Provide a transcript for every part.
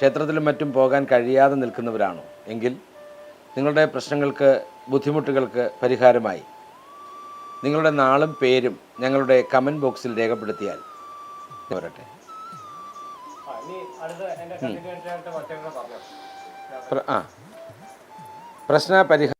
ക്ഷേത്രത്തിലും മറ്റും പോകാൻ കഴിയാതെ നിൽക്കുന്നവരാണോ? എങ്കിൽ നിങ്ങളുടെ പ്രശ്നങ്ങൾക്ക് ബുദ്ധിമുട്ടുകൾക്ക് പരിഹാരമായി. നിങ്ങളുടെ നാളും പേരും ഞങ്ങളുടെ കമന്റ് ബോക്സിൽ രേഖപ്പെടുത്തിയാൽ വരട്ടെ ആ, പ്രശ്ന അടുത്ത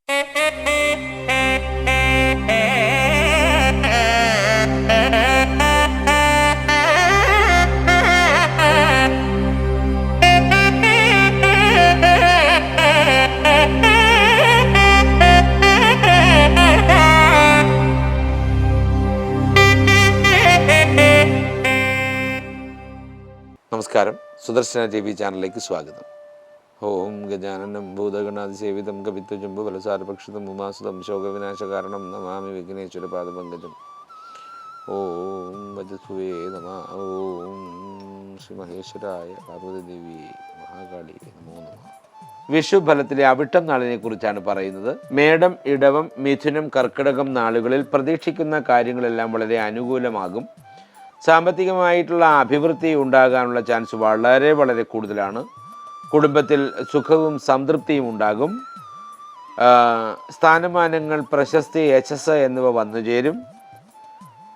നമസ്കാരം. സുദർശന ടി വി ചാനലിലേക്ക് സ്വാഗതം. ഓം ഗജാനനം ഭൂതഗണാതിസേവിതം കവിത്വജംബു ഫലസാരപക്ഷിതം ഉമാസുതം ശോകവിനാശകാരണം നമാമി വിഘ്നേശ്വര പാദപങ്കജം. ഓം വജസ്വേ നമ ഓം ശ്രീ മഹേശ്വരായ പാർവതി ദേവി മഹാകാളി നമോ നമ. വിഷുഫലത്തിലെ അവിട്ടം നാളിനെ കുറിച്ചാണ് പറയുന്നത്. മേടം ഇടവം മിഥുനം കർക്കിടകം നാളുകളിൽ പ്രതീക്ഷിക്കുന്ന കാര്യങ്ങളെല്ലാം വളരെ അനുകൂലമാകും. സാമ്പത്തികമായിട്ടുള്ള അഭിവൃദ്ധി ഉണ്ടാകാനുള്ള ചാൻസ് വളരെ വളരെ കൂടുതലാണ്. കുടുംബത്തിൽ സുഖവും സംതൃപ്തിയും ഉണ്ടാകും. സ്ഥാനമാനങ്ങൾ പ്രശസ്തി യശസ് എന്നിവ വന്നു ചേരും.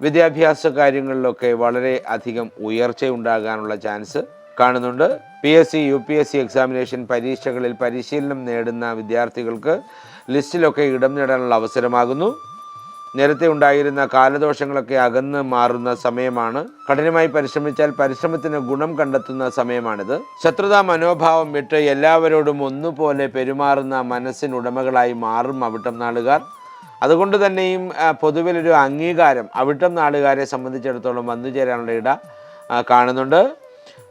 വിദ്യാഭ്യാസ കാര്യങ്ങളിലൊക്കെ വളരെ അധികം ഉയർച്ച ഉണ്ടാകാനുള്ള ചാൻസ് കാണുന്നുണ്ട്. P S C U P S C examination പരീക്ഷകളിൽ പരിശീലനം നേടുന്ന വിദ്യാർത്ഥികൾക്ക് ലിസ്റ്റിലൊക്കെ ഇടം നേടാനുള്ള അവസരമാകുന്നു. നേരത്തെ ഉണ്ടായിരുന്ന കാലദോഷങ്ങളൊക്കെ അകന്ന് മാറുന്ന സമയമാണ്. കഠിനമായി പരിശ്രമിച്ചാൽ പരിശ്രമത്തിന് ഗുണം കണ്ടെത്തുന്ന സമയമാണിത്. ശത്രുതാ മനോഭാവം വിട്ട് എല്ലാവരോടും ഒന്നുപോലെ പെരുമാറുന്ന മനസ്സിനുടമകളായി മാറും അവിട്ടം നാളുകാർ. അതുകൊണ്ട് തന്നെയും പൊതുവിലൊരു അംഗീകാരം അവിട്ടം നാളുകാരെ സംബന്ധിച്ചിടത്തോളം വന്നു ചേരാനുള്ള ഇട കാണുന്നുണ്ട്.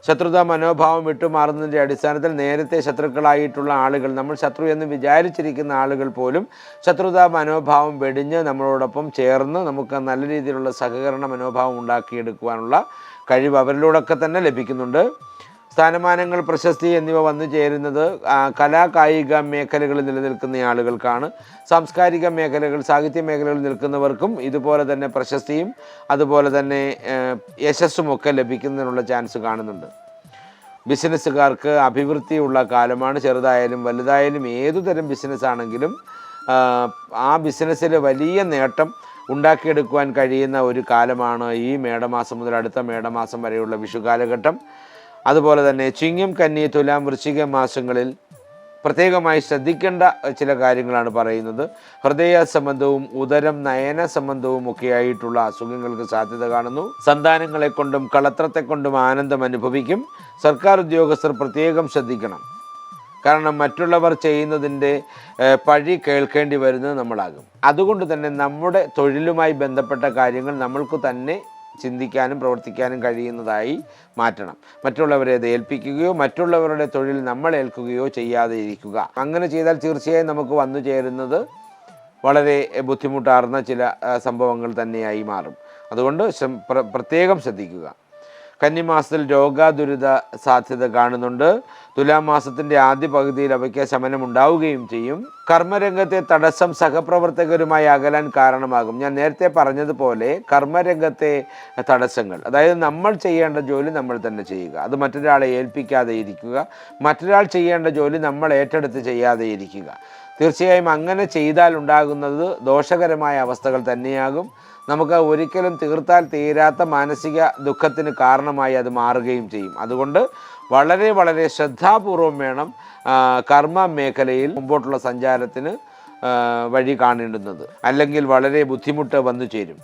ശത്രുതാ മനോഭാവം വിട്ടുമാറുന്നതിന്റെ അടിസ്ഥാനത്തിൽ നേരത്തെ ശത്രുക്കളായിട്ടുള്ള ആളുകൾ നമ്മൾ ശത്രു എന്ന് വിചാരിച്ചിരിക്കുന്ന ആളുകൾ പോലും ശത്രുതാ മനോഭാവം വെടിഞ്ഞ് നമ്മളോടൊപ്പം ചേർന്ന് നമുക്ക് നല്ല രീതിയിലുള്ള സഹകരണ മനോഭാവം ഉണ്ടാക്കിയെടുക്കുവാനുള്ള കഴിവ് അവരിലൂടെയൊക്കെ തന്നെ ലഭിക്കുന്നുണ്ട്. സ്ഥാനമാനങ്ങൾ പ്രശസ്തി എന്നിവ വന്നു ചേരുന്നത് കലാ കായിക മേഖലകളിൽ നിലനിൽക്കുന്ന ആളുകൾക്കാണ്. സാംസ്കാരിക മേഖലകൾ സാഹിത്യ മേഖലകളിൽ നിൽക്കുന്നവർക്കും ഇതുപോലെ തന്നെ പ്രശസ്തിയും അതുപോലെ തന്നെ യശസ്സും യശസ്സുമൊക്കെ ലഭിക്കുന്നതിനുള്ള ചാൻസ് കാണുന്നുണ്ട്. ബിസിനസ്സുകാർക്ക് അഭിവൃദ്ധിയുള്ള കാലമാണ് ചെറുതായാലും വലുതായാലും ഏതു തരം ബിസിനസ്സാണെങ്കിലും ആ ബിസിനസ്സിൽ വലിയ നേട്ടം ഉണ്ടാക്കിയെടുക്കുവാൻ കഴിയുന്ന ഒരു കാലമാണ് ഈ മേടമാസം മുതൽ അടുത്ത മേടമാസം വരെയുള്ള വിഷു കാലഘട്ടം അതുപോലെ തന്നെ ചിങ്ങം കന്നി തുലാം വൃശ്ചിക മാസങ്ങളിൽ പ്രത്യേകമായി ശ്രദ്ധിക്കേണ്ട ചില കാര്യങ്ങളാണ് പറയുന്നത്. ഹൃദയ സംബന്ധവും ഉദരം നയന സംബന്ധവും ഒക്കെയായിട്ടുള്ള അസുഖങ്ങൾക്ക് സാധ്യത കാണുന്നു. സന്താനങ്ങളെ കൊണ്ടും കളത്രത്തെ കൊണ്ടും ആനന്ദം അനുഭവിക്കും. സർക്കാർ ഉദ്യോഗസ്ഥർ പ്രത്യേകം ശ്രദ്ധിക്കണം. കാരണം മറ്റുള്ളവർ ചെയ്യുന്നതിന്റെ പഴി കേൾക്കേണ്ടി വരുന്നത് നമ്മളാകും. അതുകൊണ്ട് തന്നെ നമ്മുടെ തൊഴിലുമായി ബന്ധപ്പെട്ട കാര്യങ്ങൾ നമ്മൾക്ക് തന്നെ ചിന്തിക്കാനും പ്രവർത്തിക്കാനും കഴിയുന്നതായി മാറ്റണം. മറ്റുള്ളവരെ അത് ഏൽപ്പിക്കുകയോ മറ്റുള്ളവരുടെ തൊഴിൽ നമ്മൾ ഏൽക്കുകയോ ചെയ്യാതെ ഇരിക്കുക. അങ്ങനെ ചെയ്താൽ തീർച്ചയായും നമുക്ക് വന്നു ചേരുന്നത് വളരെ ബുദ്ധിമുട്ടാർന്ന ചില സംഭവങ്ങൾ തന്നെയായി മാറും. അതുകൊണ്ട് പ്രത്യേകം ശ്രദ്ധിക്കുക. കന്നിമാസത്തിൽ രോഗാതുരിത സാധ്യത കാണുന്നുണ്ട്. തുലാം മാസത്തിന്റെ ആദ്യ പകുതിയിൽ അവയ്ക്ക് ശമനം ഉണ്ടാവുകയും ചെയ്യും. കർമ്മരംഗത്തെ തടസ്സം സഹപ്രവർത്തകരുമായി അകലാൻ കാരണമാകും. ഞാൻ നേരത്തെ പറഞ്ഞതുപോലെ കർമ്മരംഗത്തെ തടസ്സങ്ങൾ അതായത് നമ്മൾ ചെയ്യേണ്ട ജോലി നമ്മൾ തന്നെ ചെയ്യുക. അത് മറ്റൊരാളെ ഏൽപ്പിക്കാതെ ഇരിക്കുക. മറ്റൊരാൾ ചെയ്യേണ്ട ജോലി നമ്മൾ ഏറ്റെടുത്ത് ചെയ്യാതെ ഇരിക്കുക. തീർച്ചയായും അങ്ങനെ ചെയ്താൽ ഉണ്ടാകുന്നത് ദോഷകരമായ അവസ്ഥകൾ തന്നെയാകും. നമുക്ക് ഒരിക്കലും തീർത്താൽ തീരാത്ത മാനസിക ദുഃഖത്തിന് കാരണമായി അത് മാറുകയും ചെയ്യും. അതുകൊണ്ട് വളരെ വളരെ ശ്രദ്ധാപൂർവം വേണം കർമ്മ മേഖലയിൽ മുമ്പോട്ടുള്ള സഞ്ചാരത്തിന് വഴി കാണേണ്ടുന്നത്. അല്ലെങ്കിൽ വളരെ ബുദ്ധിമുട്ട് വന്നു ചേരും.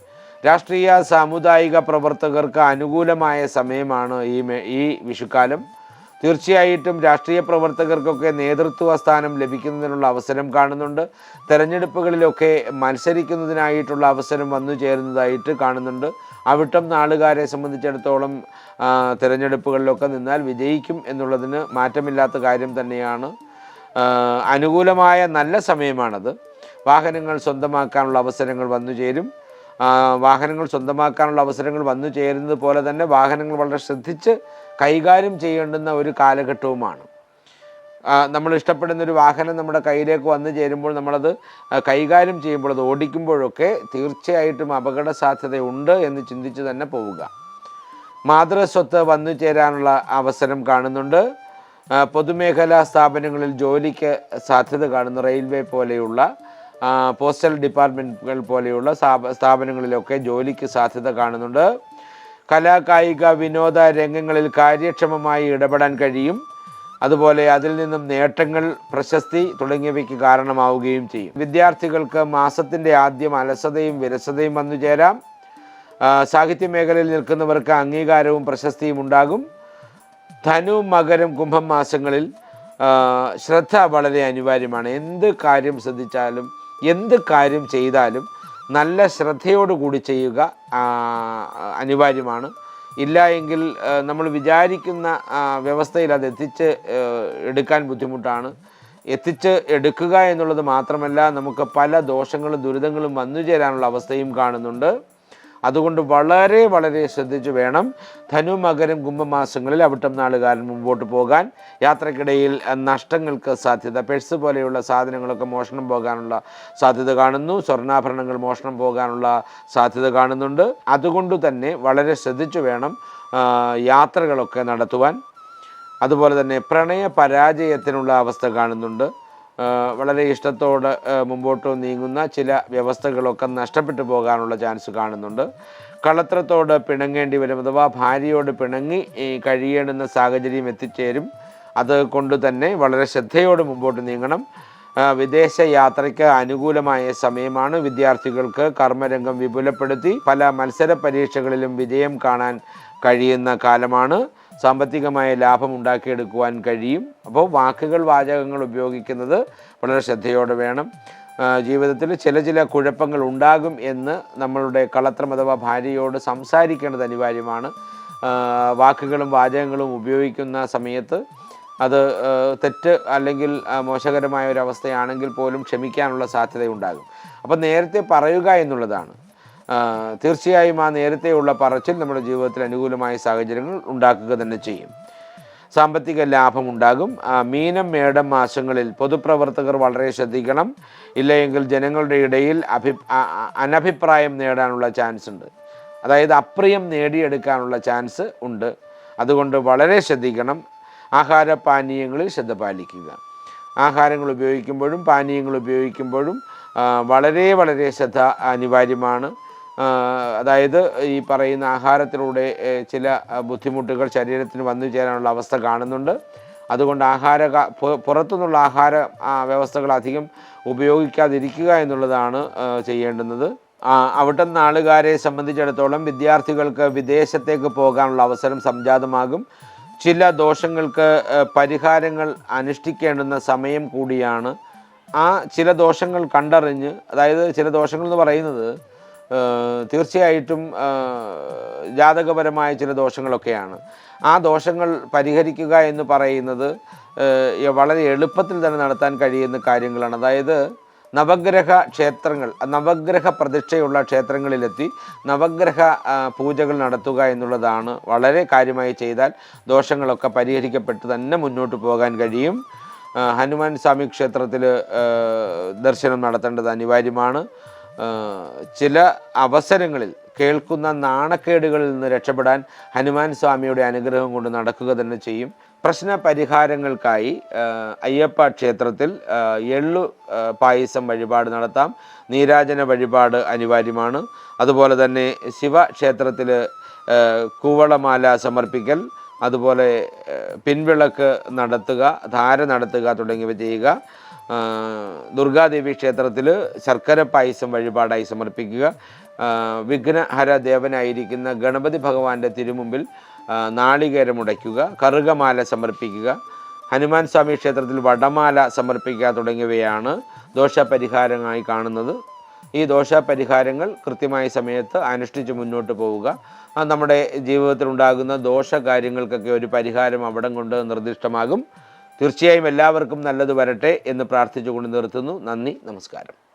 രാഷ്ട്രീയ സാമുദായിക പ്രവർത്തകർക്ക് അനുകൂലമായ സമയമാണ് ഈ ഈ വിഷുക്കാലം. തീർച്ചയായിട്ടും രാഷ്ട്രീയ പ്രവർത്തകർക്കൊക്കെ നേതൃത്വ സ്ഥാനം ലഭിക്കുന്നതിനുള്ള അവസരം കാണുന്നുണ്ട്. തെരഞ്ഞെടുപ്പുകളിലൊക്കെ മത്സരിക്കുന്നതിനായിട്ടുള്ള അവസരം വന്നു ചേരുന്നതായിട്ട് കാണുന്നുണ്ട്. അവിട്ടം നാളുകാരെ സംബന്ധിച്ചിടത്തോളം തിരഞ്ഞെടുപ്പുകളിലൊക്കെ നിന്നാൽ വിജയിക്കും എന്നുള്ളതിന് മാറ്റമില്ലാത്ത കാര്യം തന്നെയാണ്. അനുകൂലമായ നല്ല സമയമാണത്. വാഹനങ്ങൾ സ്വന്തമാക്കാനുള്ള അവസരങ്ങൾ വന്നു ചേരും. വാഹനങ്ങൾ സ്വന്തമാക്കാനുള്ള അവസരങ്ങൾ വന്നു ചേരുന്നത് പോലെ തന്നെ വാഹനങ്ങൾ വളരെ ശ്രദ്ധിച്ച് കൈകാര്യം ചെയ്യേണ്ടുന്ന ഒരു കാലഘട്ടവുമാണ്. നമ്മൾ ഇഷ്ടപ്പെടുന്ന ഒരു വാഹനം നമ്മുടെ കയ്യിലേക്ക് വന്നു ചേരുമ്പോൾ നമ്മളത് കൈകാര്യം ചെയ്യുമ്പോൾ അത് ഓടിക്കുമ്പോഴൊക്കെ തീർച്ചയായിട്ടും അപകട സാധ്യതയുണ്ട് എന്ന് ചിന്തിച്ച് തന്നെ പോവുക. മാതൃസ്വത്ത് വന്നു ചേരാനുള്ള അവസരം കാണുന്നുണ്ട്. പൊതുമേഖലാ സ്ഥാപനങ്ങളിൽ ജോലിക്ക് സാധ്യത കാണുന്ന. റെയിൽവേ പോലെയുള്ള പോസ്റ്റൽ ഡിപ്പാർട്ട്മെന്റുകൾ പോലെയുള്ള സ്ഥാപ- സ്ഥാപനങ്ങളിലൊക്കെ ജോലിക്ക് സാധ്യത കാണുന്നുണ്ട്. കലാ കായിക വിനോദ രംഗങ്ങളിൽ കാര്യക്ഷമമായി ഇടപെടാൻ കഴിയും. അതുപോലെ അതിൽ നിന്നും നേട്ടങ്ങൾ പ്രശസ്തി തുടങ്ങിയവയ്ക്ക് കാരണമാവുകയും ചെയ്യും. വിദ്യാർത്ഥികൾക്ക് മാസത്തിന്റെ ആദ്യം അലസതയും വിരസതയും വന്നു ചേരാം. സാഹിത്യ മേഖലയിൽ നിൽക്കുന്നവർക്ക് അംഗീകാരവും പ്രശസ്തിയും ഉണ്ടാകും. ധനു മകരം കുംഭം മാസങ്ങളിൽ ശ്രദ്ധ വളരെ അനിവാര്യമാണ്. എന്ത് കാര്യം ശ്രദ്ധിച്ചാലും എന്ത് കാര്യം ചെയ്താലും നല്ല ശ്രദ്ധയോടുകൂടി ചെയ്യുക അനിവാര്യമാണ്. ഇല്ല എങ്കിൽ നമ്മൾ വിചാരിക്കുന്ന വ്യവസ്ഥയിൽ അത് എത്തിച്ച് എടുക്കാൻ ബുദ്ധിമുട്ടാണ്. എത്തിച്ച് എടുക്കുക എന്നുള്ളത് മാത്രമല്ല നമുക്ക് പല ദോഷങ്ങളും ദുരിതങ്ങളും വന്നു ചേരാനുള്ള അവസ്ഥയും കാണുന്നുണ്ട്. അതുകൊണ്ട് വളരെ വളരെ ശ്രദ്ധിച്ചു വേണം ധനു മകരം കുംഭമാസങ്ങളിൽ അവിട്ടം നാളുകാരൻ മുമ്പോട്ട് പോകാൻ. യാത്രക്കിടയിൽ നഷ്ടങ്ങൾക്ക് സാധ്യത പെഴ്സ് പോലെയുള്ള സാധനങ്ങളൊക്കെ മോഷണം പോകാനുള്ള സാധ്യത കാണുന്നു. സ്വർണാഭരണങ്ങൾ മോഷണം പോകാനുള്ള സാധ്യത കാണുന്നുണ്ട്. അതുകൊണ്ട് തന്നെ വളരെ ശ്രദ്ധിച്ചു വേണം യാത്രകളൊക്കെ നടത്തുവാൻ. അതുപോലെ തന്നെ പ്രണയ പരാജയത്തിനുള്ള അവസ്ഥ കാണുന്നുണ്ട്. വളരെ ഇഷ്ടത്തോട് മുമ്പോട്ട് നീങ്ങുന്ന ചില വ്യവസ്ഥകളൊക്കെ നഷ്ടപ്പെട്ടു പോകാനുള്ള ചാൻസ് കാണുന്നുണ്ട്. കളത്രത്തോട് പിണങ്ങേണ്ടി വരും അഥവാ ഭാര്യയോട് പിണങ്ങി കഴിയണമെന്ന സാഹചര്യം എത്തിച്ചേരും. അത് കൊണ്ട് തന്നെ വളരെ ശ്രദ്ധയോട് മുമ്പോട്ട് നീങ്ങണം. വിദേശ യാത്രയ്ക്ക് അനുകൂലമായ സമയമാണ് വിദ്യാർത്ഥികൾക്ക് കർമ്മരംഗം വിപുലപ്പെടുത്തി പല മത്സര പരീക്ഷകളിലും വിജയം കാണാൻ കഴിയുന്ന കാലമാണ്. സാമ്പത്തികമായ ലാഭം ഉണ്ടാക്കിയെടുക്കുവാൻ കഴിയും. അപ്പോൾ വാക്കുകൾ വാചകങ്ങൾ ഉപയോഗിക്കുന്നത് വളരെ ശ്രദ്ധയോടെ വേണം. ജീവിതത്തിൽ ചില ചില കുഴപ്പങ്ങൾ ഉണ്ടാകും എന്ന് നമ്മളുടെ കളത്രം അഥവാ ഭാര്യയോട് സംസാരിക്കേണ്ടത് അനിവാര്യമാണ്. വാക്കുകളും വാചകങ്ങളും ഉപയോഗിക്കുന്ന സമയത്ത് അത് തെറ്റ് അല്ലെങ്കിൽ മോശകരമായ ഒരു അവസ്ഥയാണെങ്കിൽ പോലും ക്ഷമിക്കാനുള്ള സാധ്യതയുണ്ടാകും. അപ്പോൾ നേരത്തെ പറയുക എന്നുള്ളതാണ്. തീർച്ചയായും ആ നേരത്തെയുള്ള പറച്ചിൽ നമ്മുടെ ജീവിതത്തിൽ അനുകൂലമായ സാഹചര്യങ്ങൾ ഉണ്ടാക്കുക തന്നെ ചെയ്യും. സാമ്പത്തിക ലാഭം ഉണ്ടാകും. മീനം മേടം മാസങ്ങളിൽ പൊതുപ്രവർത്തകർ വളരെ ശ്രദ്ധിക്കണം. ഇല്ലെങ്കിൽ ജനങ്ങളുടെ ഇടയിൽ അഭി അനഭിപ്രായം നേടാനുള്ള ചാൻസ് ഉണ്ട്. അതായത് അപ്രിയം നേടിയെടുക്കാനുള്ള ചാൻസ് ഉണ്ട്. അതുകൊണ്ട് വളരെ ശ്രദ്ധിക്കണം. ആഹാര പാനീയങ്ങളിൽ ശ്രദ്ധ പാലിക്കുക. ആഹാരങ്ങൾ ഉപയോഗിക്കുമ്പോഴും പാനീയങ്ങൾ ഉപയോഗിക്കുമ്പോഴും വളരെ വളരെ ശ്രദ്ധ അനിവാര്യമാണ്. അതായത് ഈ പറയുന്ന ആഹാരത്തിലൂടെ ചില ബുദ്ധിമുട്ടുകൾ ശരീരത്തിന് വന്നു ചേരാനുള്ള അവസ്ഥ കാണുന്നുണ്ട്. അതുകൊണ്ട് ആഹാര പുറത്തുനിന്നുള്ള ആഹാര വ്യവസ്ഥകൾ അധികം ഉപയോഗിക്കാതിരിക്കുക എന്നുള്ളതാണ് ചെയ്യേണ്ടുന്നത്. അവിടെ അവിടുത്തെ നാളുകാരെ സംബന്ധിച്ചിടത്തോളം വിദ്യാർത്ഥികൾക്ക് വിദേശത്തേക്ക് പോകാനുള്ള അവസരം സംജാതമാകും. ചില ദോഷങ്ങൾക്ക് പരിഹാരങ്ങൾ അനുഷ്ഠിക്കേണ്ടുന്ന സമയം കൂടിയാണ്. ആ ചില ദോഷങ്ങൾ കണ്ടറിഞ്ഞ് അതായത് ചില ദോഷങ്ങൾ എന്ന് പറയുന്നത് തീർച്ചയായിട്ടും ജാതകപരമായ ചില ദോഷങ്ങളൊക്കെയാണ്. ആ ദോഷങ്ങൾ പരിഹരിക്കുക എന്ന് പറയുന്നത് വളരെ എളുപ്പത്തിൽ തന്നെ നടത്താൻ കഴിയുന്ന കാര്യങ്ങളാണ്. അതായത് നവഗ്രഹ ക്ഷേത്രങ്ങൾ നവഗ്രഹ പ്രതിഷ്ഠയുള്ള ക്ഷേത്രങ്ങളിലെത്തി നവഗ്രഹ പൂജകൾ നടത്തുക എന്നുള്ളതാണ് വളരെ കാര്യമായി ചെയ്താൽ ദോഷങ്ങളൊക്കെ പരിഹരിക്കപ്പെട്ട് തന്നെ മുന്നോട്ട് പോകാൻ കഴിയും. ഹനുമാൻ സ്വാമി ക്ഷേത്രത്തിൽ ദർശനം നടത്തേണ്ടത് അനിവാര്യമാണ്. ചില അവസരങ്ങളിൽ കേൾക്കുന്ന നാണക്കേടുകളിൽ നിന്ന് രക്ഷപ്പെടാൻ ഹനുമാൻ സ്വാമിയുടെ അനുഗ്രഹം കൊണ്ട് നടക്കുക തന്നെ ചെയ്യും. പ്രശ്ന പരിഹാരങ്ങൾക്കായി അയ്യപ്പ ക്ഷേത്രത്തിൽ എള്ളു പായസം വഴിപാട് നടത്താം. നീരാജന വഴിപാട് അനിവാര്യമാണ്. അതുപോലെ തന്നെ ശിവക്ഷേത്രത്തിൽ കൂവളമാല സമർപ്പിക്കൽ അതുപോലെ പിൻവിളക്ക് നടത്തുക ധാര നടത്തുക തുടങ്ങിയവ ചെയ്യുക. ദുർഗാദേവി ക്ഷേത്രത്തിൽ ശർക്കര പായസം വഴിപാടായി സമർപ്പിക്കുക. വിഘ്നഹര ദേവനായിരിക്കുന്ന ഗണപതി ഭഗവാന്റെ തിരുമുമ്പിൽ നാളികേരം ഉടയ്ക്കുക കറുകമാല സമർപ്പിക്കുക ഹനുമാൻ സ്വാമി ക്ഷേത്രത്തിൽ വടമാല സമർപ്പിക്കുക തുടങ്ങിയവയാണ് ദോഷപരിഹാരമായി കാണുന്നത്. ഈ ദോഷപരിഹാരങ്ങൾ കൃത്യമായ സമയത്ത് അനുഷ്ഠിച്ച് മുന്നോട്ട് പോവുക. നമ്മുടെ ജീവിതത്തിൽ ഉണ്ടാകുന്ന ദോഷകാര്യങ്ങൾക്കൊക്കെ ഒരു പരിഹാരം അവിടം കൊണ്ട് നിർദ്ദിഷ്ടമാകും. തീർച്ചയായും എല്ലാവർക്കും നല്ലത് വരട്ടെ എന്ന് പ്രാർത്ഥിച്ചുകൊണ്ട് നിർത്തുന്നു. നന്ദി നമസ്കാരം.